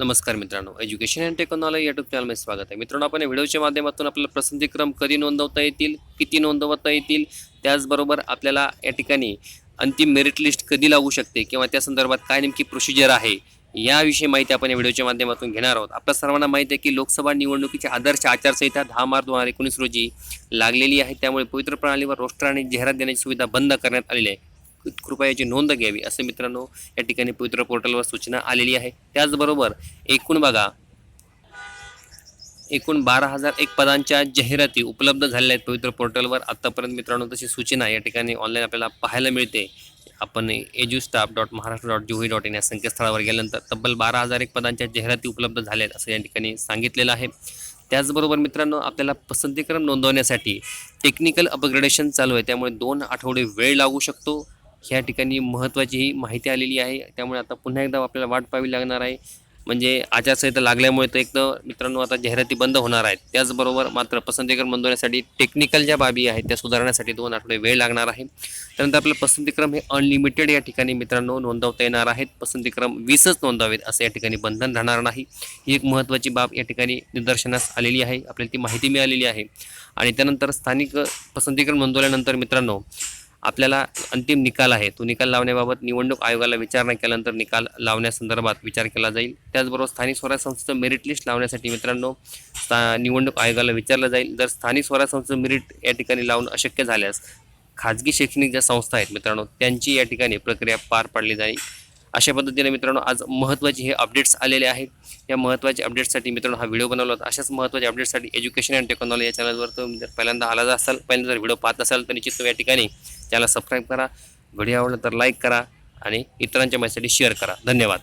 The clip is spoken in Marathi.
नमस्कार मित्रांनो. एज्युकेशन अँड टेक्नॉलॉजी युट्यूब चॅनलमध्ये स्वागत आहे. मित्रांनो आपण या व्हिडिओच्या माध्यमातून आपल्याला पसंतीक्रम कधी नोंदवता येतील किती नोंदवता येतील त्याचबरोबर आपल्याला या ठिकाणी अंतिम मेरिट लिस्ट कधी लागू शकते किंवा त्या संदर्भात काय नेमकी प्रोसिजर आहे याविषयी माहिती आपण या व्हिडिओच्या माध्यमातून घेणार आहोत. आपल्या सर्वांना माहिती आहे की लोकसभा निवडणुकीची आदर्श आचारसंहिता दहा मार्च दोन हजार एकोणीस रोजी लागलेली आहे. त्यामुळे पवित्र प्रणालीवर रोस्टर आणि जाहिरात देण्याची सुविधा बंद करण्यात आलेली आहे. कृपया याची नोंद घ्यावी असं मित्रांनो या ठिकाणी पवित्र पोर्टलवर सूचना आलेली आहे. त्याचबरोबर एकूण बघा एकूण बारा हजार एक पदांच्या जाहिराती उपलब्ध झालेल्या आहेत पवित्र पोर्टलवर. आत्तापर्यंत मित्रांनो तशी सूचना या ठिकाणी ऑनलाईन आपल्याला पाहायला मिळते. आपण edu staff dot Maharashtra dot g dot in या संकेतस्थळावर गेल्यानंतर तब्बल बारा हजार एक पदांच्या जाहिराती उपलब्ध झाल्या आहेत असं या ठिकाणी सांगितलेलं आहे. त्याचबरोबर मित्रांनो आपल्याला पसंतीक्रम नोंदवण्यासाठी टेक्निकल अपग्रेडेशन चालू आहे. त्यामुळे दोन आठवडे वेळ लागू शकतो. ह्या ठिकाणी महत्त्वाची ही माहिती आलेली आहे. त्यामुळे आता पुन्हा एकदा आपल्याला वाट पाहावी लागणार आहे. म्हणजे आचारसंहिता लागल्यामुळे तर एक तर मित्रांनो आता जाहिराती बंद होणार आहेत. त्याचबरोबर मात्र पसंतीक्रम नोंदवण्यासाठी टेक्निकल ज्या बाबी आहेत त्या सुधारण्यासाठी दोन आठवडे वेळ लागणार आहे. त्यानंतर आपलं पसंतीक्रम हे अनलिमिटेड या ठिकाणी मित्रांनो नोंदवता येणार आहेत. पसंतीक्रम वीसच नोंदवावेत असं या ठिकाणी बंधन राहणार नाही. ही एक महत्त्वाची बाब या ठिकाणी निदर्शनास आलेली आहे. आपल्याला ती माहिती मिळालेली आहे. आणि त्यानंतर स्थानिक पसंतीक्रम नोंदवल्यानंतर मित्रांनो आपल्याला अंतिम निकाल आहे. तो निकाल लावण्याबाबत निवडणूक आयोगाला विचारणा केल्यानंतर निकाल लावण्यासंदर्भात विचार केला जाईल. त्याचबरोबर स्थानिक स्वराज्य संस्थेचं मेरिट लिस्ट लावण्यासाठी मित्रांनो स्था निवडणूक आयोगाला विचारलं जाईल. जर स्थानिक स्वराज्य संस्थेचं मेरिट या ठिकाणी लावणं अशक्य झाल्यास खाजगी शैक्षणिक ज्या संस्था आहेत मित्रांनो त्यांची या ठिकाणी प्रक्रिया पार पाडली जाईल. अशा पद्धतीने मित्रांनो आज महत्त्वाचे हे अपडेट्स आलेले आहेत. या महत्त्वाच्या अपडेट्ससाठी मित्रांनो हा व्हिडिओ बनवला होता. अशाच महत्त्वाच्या अपडेट्ससाठी एज्युकेशन अँड टेक्नॉलॉजी या चॅनलवर तुम्ही जर पहिल्यांदा आला जर असाल पहिल्यांदा जर व्हिडिओ पाहत असाल तर निश्चित तुम्ही या ठिकाणी चॅनल सबस्क्राईब करा. व्हिडिओ आवडला तर लाईक करा आणि इतरांच्या माहितीसाठी शेअर करा. धन्यवाद.